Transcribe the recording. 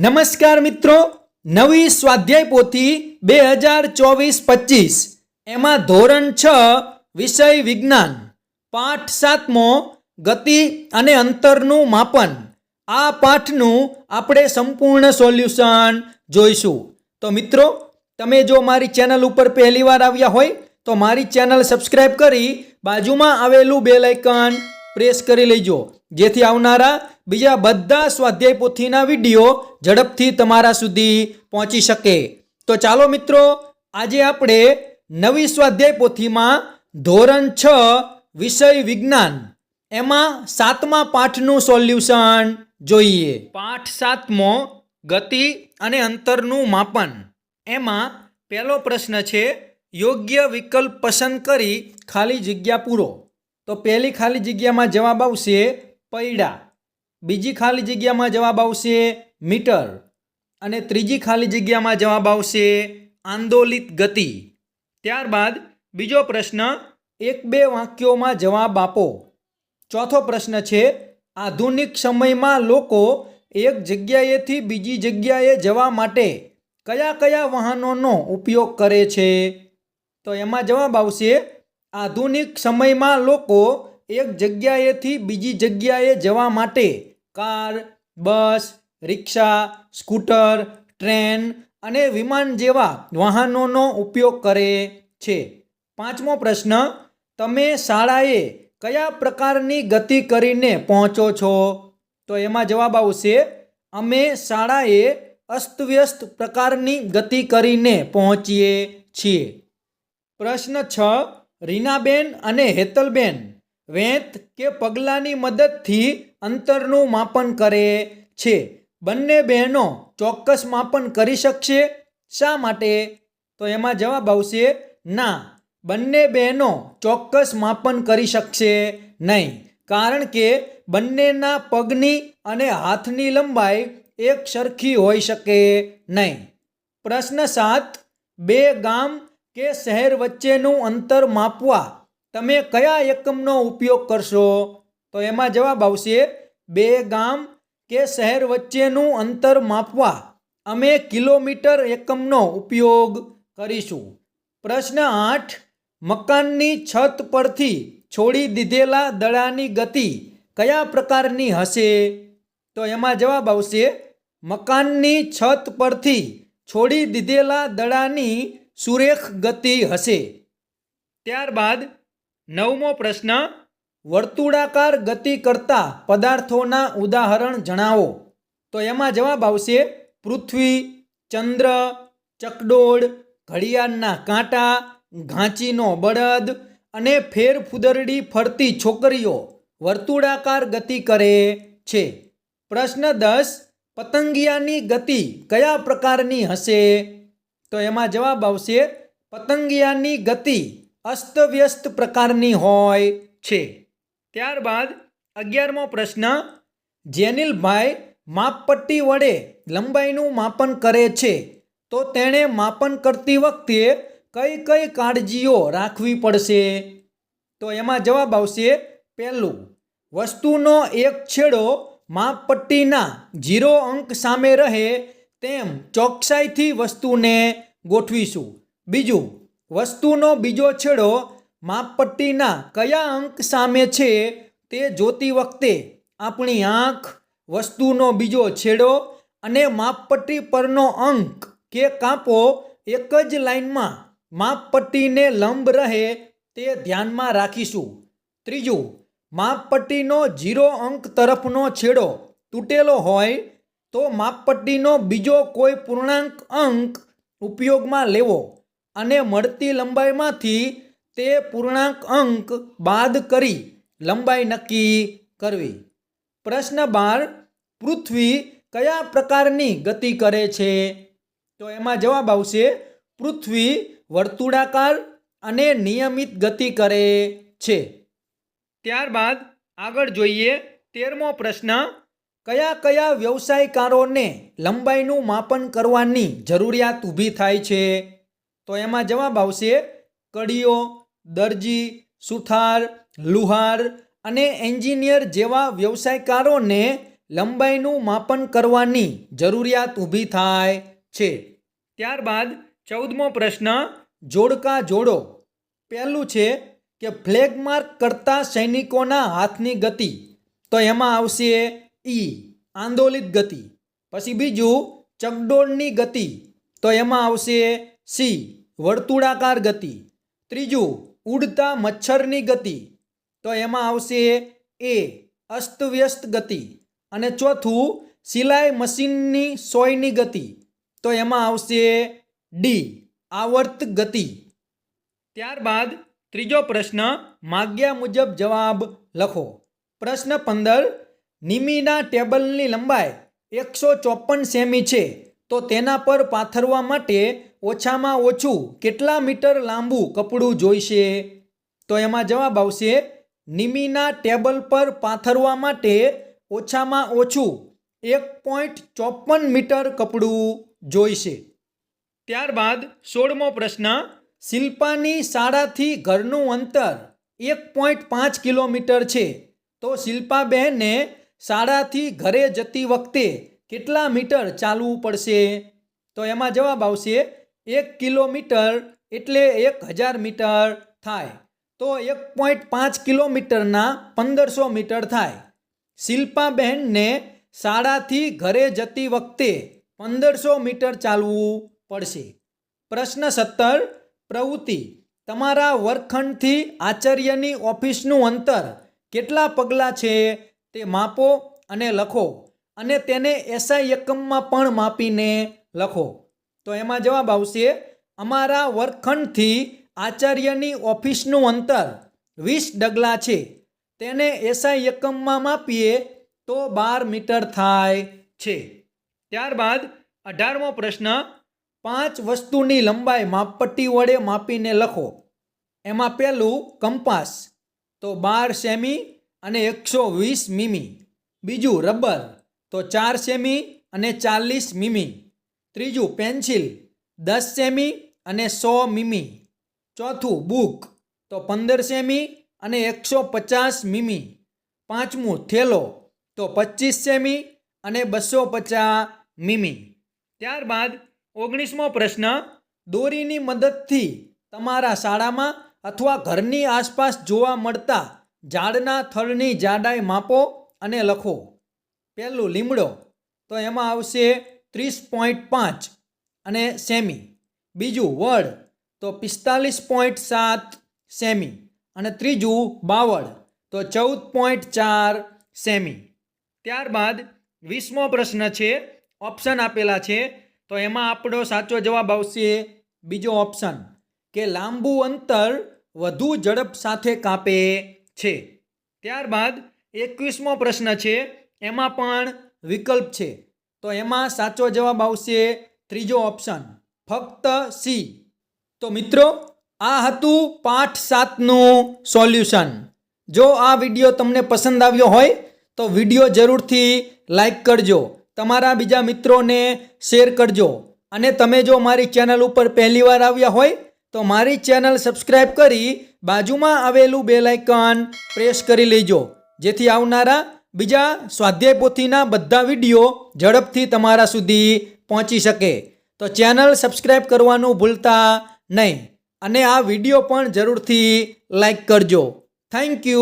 નમસ્કાર મિત્રો, નવી સ્વાધ્યાય પોથી બે હજાર ચોવીસ પચીસ. એમાં ધોરણ છ, વિષય વિજ્ઞાન. પાઠ સાતમો, ગતિ અને અંતરનું માપન. આ પાઠનું આપણે સંપૂર્ણ સોલ્યુશન જોઈશું. તો મિત્રો, તમે જો મારી ચેનલ ઉપર પહેલીવાર આવ્યા હોય, તો મારી ચેનલ સબસ્ક્રાઈબ કરી બાજુમાં આવેલું બેલ આઇકન પ્રેસ કરી લેજો. જેથી આવનારા બીજા બધા સ્વાધ્યાય પોથીના વીડિયો ઝડપથી તમારા સુધી પહોંચી શકે. તો ચાલો મિત્રો, આજે આપણે નવી સ્વાધ્યાય પોથીમાં ધોરણ છ, વિષય વિજ્ઞાન. એમાં સાતમા પાઠનું સોલ્યુશન જોઈએ. પાઠ સાતમો, ગતિ અને અંતરનું માપન. એમાં પહેલો પ્રશ્ન છે, યોગ્ય વિકલ્પ પસંદ કરી ખાલી જગ્યા પૂરો. તો પહેલી ખાલી જગ્યામાં જવાબ આવશે પૈડા. બીજી ખાલી જગ્યામાં જવાબ આવશે મીટર. અને ત્રીજી ખાલી જગ્યામાં જવાબ આવશે આંદોલિત ગતિ. ત્યારબાદ બીજો પ્રશ્ન, એક બે વાક્યોમાં જવાબ આપો. ચોથો પ્રશ્ન છે, આધુનિક સમયમાં લોકો એક જગ્યાએથી બીજી જગ્યાએ જવા માટે કયા કયા વાહનોનો ઉપયોગ કરે છે? તો એમાં જવાબ આવશે, આધુનિક સમયમાં લોકો એક જગ્યાએથી બીજી જગ્યાએ જવા માટે કાર, બસ, રિક્ષા, સ્કૂટર, ટ્રેન અને વિમાન જેવા વાહનોનો ઉપયોગ કરે છે. પાંચમો પ્રશ્ન, તમે શાળાએ કયા પ્રકારની ગતિ કરીને પહોંચો છો? તો એમાં જવાબ આવશે, અમે શાળાએ અસ્તવ્યસ્ત પ્રકારની ગતિ કરીને પહોંચીએ છીએ. પ્રશ્ન છ, રીનાબેન અને હેતલબેન, વેંત કે પગલાંની મદદથી અંતરનું માપન કરે છે. બંને બહેનો ચોક્કસ માપન કરી શકશે. શા માટે? તો એમાં જવાબ આવશે, ના, બંને બહેનો ચોક્કસ માપન કરી શકશે નહીં. કારણ કે બંનેના પગની અને હાથની લંબાઈ એક સરખી હોઈ શકે નહીં. પ્રશ્ન સાત, બે ગામ કે શહેર વચ્ચેનું અંતર માપવા તમે કયા એકમનો ઉપયોગ કરશો? તો એમાં જવાબ આવશે, બે ગામ કે શહેર વચ્ચેનું અંતર માપવા અમે કિલોમીટર એકમનો ઉપયોગ કરીશું. પ્રશ્ન આઠ, મકાનની છત પરથી છોડી દીધેલા દડાની ગતિ કયા પ્રકારની હશે? તો એમાં જવાબ આવશે, મકાનની છત પરથી છોડી દીધેલા દડાની સુરેખ ગતિ હશે. ત્યારબાદ નવમો પ્રશ્ન વર્તુળાકાર ગતિ કરતા પદાર્થોના ઉદાહરણ જણાવો. તો એમાં જવાબ આવશે, પૃથ્વી, ચંદ્ર, ચકડોળ, ઘડિયાળના કાંટા, ઘાંચીનો બળદ અને ફેરફુદરડી ફરતી છોકરીઓ વર્તુળાકાર ગતિ કરે છે. પ્રશ્ન દસ, પતંગિયાની ગતિ કયા પ્રકારની હશે? તો એમાં જવાબ આવશે, પતંગિયાની ગતિ અસ્તવ્યસ્ત પ્રકારની હોય છે. ત્યારબાદ અગિયારમો પ્રશ્ન, જેનિલભાઈ માપપટ્ટી વડે લંબાઈનું માપન કરે છે, તો તેણે માપન કરતી વખતે કઈ કઈ કાળજીઓ રાખવી પડશે? તો એમાં જવાબ આવશે પહેલું, વસ્તુનો એક છેડો માપપટ્ટીના ઝીરો અંક સામે રહે તેમ ચોકસાઈથી વસ્તુને ગોઠવીશું. બીજું, વસ્તુનો બીજો છેડો માપપટ્ટીના કયા અંક સામે છે તે જોતી વખતે આપણી આંખ વસ્તુનો બીજો છેડો અને માપપટ્ટી પરનો અંક કે કાપો એક જ લાઇનમાં માપપટ્ટીને લંબ રહે તે ધ્યાનમાં રાખીશું. ત્રીજું, માપપટ્ટીનો ઝીરો અંક તરફનો છેડો તૂટેલો હોય તો માપપટ્ટીનો બીજો કોઈ પૂર્ણાંક અંક ઉપયોગમાં લેવો અને મળતી લંબાઈમાંથી તે પૂર્ણાંક અંક બાદ કરી લંબાઈ નક્કી કરવી. પ્રશ્ન બાર, પૃથ્વી કયા પ્રકારની ગતિ કરે છે? તો એમાં જવાબ આવશે, પૃથ્વી વર્તુળાકાર અને નિયમિત ગતિ કરે છે. ત્યારબાદ આગળ જોઈએ તેરમો પ્રશ્ન, કયા કયા વ્યવસાયકારોને લંબાઈનું માપન કરવાની જરૂરિયાત ઊભી થાય છે? તો એમાં જવાબ આવશે, કડીઓ દરજી, સુથાર, લુહાર અને એન્જિનિયર જેવા વ્યવસાયકારોને લંબાઈનું માપન કરવાની જરૂરિયાત ઊભી થાય છે. ત્યારબાદ ચૌદમો પ્રશ્ન, જોડકા જોડો. પહેલું છે કે ફ્લેગ માર્ક કરતા સૈનિકોના હાથની ગતિ. તો એમાં આવશે ઈ, આંદોલિત ગતિ. પછી બીજું, ચકડોળની ગતિ. તો એમાં આવશે સી, વર્તુળાકાર ગતિ. ત્રીજું ઉડતા મચ્છરની ગતિ. તો એમાં આવશે એ, અસ્તવ્યસ્ત ગતિ. અને ચોથું, સિલાઈ મશીનની સોયની ગતિ. તો એમાં આવશે ડી, આવર્ત ગતિ. ત્યારબાદ ત્રીજો પ્રશ્ન માગ્યા મુજબ જવાબ લખો. પ્રશ્ન પંદર, નિમીના ટેબલની લંબાઈ એકસો ચોપન સેમી છે. તો તેના પર પાથરવા માટે ઓછામાં ઓછું કેટલા મીટર લાંબુ કપડું જોઈશે? તો એમાં જવાબ આવશે, નિમીના ટેબલ પર પાથરવા માટે ઓછામાં ઓછું એક પોઈન્ટ ચોપન મીટર કપડું જોઈશે. ત્યારબાદ સોળમો પ્રશ્ન, શિલ્પાની શાળાથી ઘરનું અંતર એક પોઈન્ટ પાંચ કિલોમીટર છે. તો શિલ્પાબહેનને શાળાથી ઘરે જતી વખતે કેટલા મીટર ચાલવું પડશે? તો એમાં જવાબ આવશે એક કિલોમીટર એટલે એક હજાર મીટર થાય. તો એક પોઈન્ટ પાંચ કિલોમીટરના પંદરસો મીટર થાય. શિલ્પાબહેનને શાળાથી ઘરે જતી વખતે પંદરસો મીટર ચાલવું પડશે. પ્રશ્ન સત્તર, પ્રવૃત્તિ. તમારા વર્ગખંડથી આચાર્યની ઓફિસનું અંતર કેટલા પગલાં છે તે માપો અને લખો અને તેને એસઆઈ એકમમાં પણ માપીને લખો. તો એમાં જવાબ આવશે, અમારા વર્ગખંડથી આચાર્યની ઓફિસનું અંતર વીસ ડગલા છે. તેને એસઆઈ એકમમાં માપીએ તો બાર મીટર થાય છે. ત્યારબાદ અઢારમો પ્રશ્ન, પાંચ વસ્તુની લંબાઈ માપપટ્ટી વડે માપીને લખો. એમાં પહેલું કંપાસ, તો બાર સેમી અને એકસો વીસ મીમી. બીજું રબર, તો ચાર સેમી અને ચાલીસ મીમી. ત્રીજું, પેન્સિલ, દસ સેમી અને સો મીમી. ચોથું, બુક, તો પંદર સેમી અને એકસો પચાસ મીમી. પાંચમું, થેલો, તો પચીસ સેમી અને બસો પચાસ મીમી. ત્યારબાદ ઓગણીસમો પ્રશ્ન, દોરીની મદદથી તમારા શાળામાં અથવા ઘરની આસપાસ જોવા મળતા ઝાડના થળની જાડાઈ માપો અને લખો. પહેલું, લીમડો, તો એમાં આવશે ત્રીસ પોઈન્ટ પાંચ અને સેમી. બીજું વડ, તો પિસ્તાલીસ પોઈન્ટ સાત સેમી અને ત્રીજું બાવળ, તો ચૌદ પોઈન્ટ ચાર સેમી. ત્યારબાદ વીસમો પ્રશ્ન છે, ઓપ્શન આપેલા છે, તો એમાં આપણો સાચો જવાબ આવશે બીજો ઓપ્શન, કે લાંબુ અંતર વધુ ઝડપ સાથે કાપે છે. ત્યારબાદ એકવીસમો પ્રશ્ન છે, એમાં પણ વિકલ્પ છે. તો એમાં સાચો જવાબ આવશે ત્રીજો ઓપ્શન ફક્ત સી તો મિત્રો, આ હતું પાઠ સાતનું સોલ્યુશન જો આ વીડિયો તમને પસંદ આવ્યો હોય, તો વીડિયો જરૂરથી લાઈક કરજો. તમારા બીજા મિત્રોને શેર કરજો. અને તમે જો મારી ચેનલ ઉપર પહેલીવાર આવ્યા હોય, તો મારી ચેનલ સબસ્ક્રાઈબ કરી બાજુમાં આવેલું બેલ આઇકન પ્રેસ કરી લેજો. જેથી આવનારા બીજા સ્વાધ્યાય પોથીના બધા વીડિયો ઝડપથી તમારા સુધી પહોંચી શકે. તો ચેનલ સબસ્ક્રાઈબ કરવાનું ભૂલતા નહીં અને આ વીડિયો પણ જરૂરથી લાઈક કરજો. Thank you.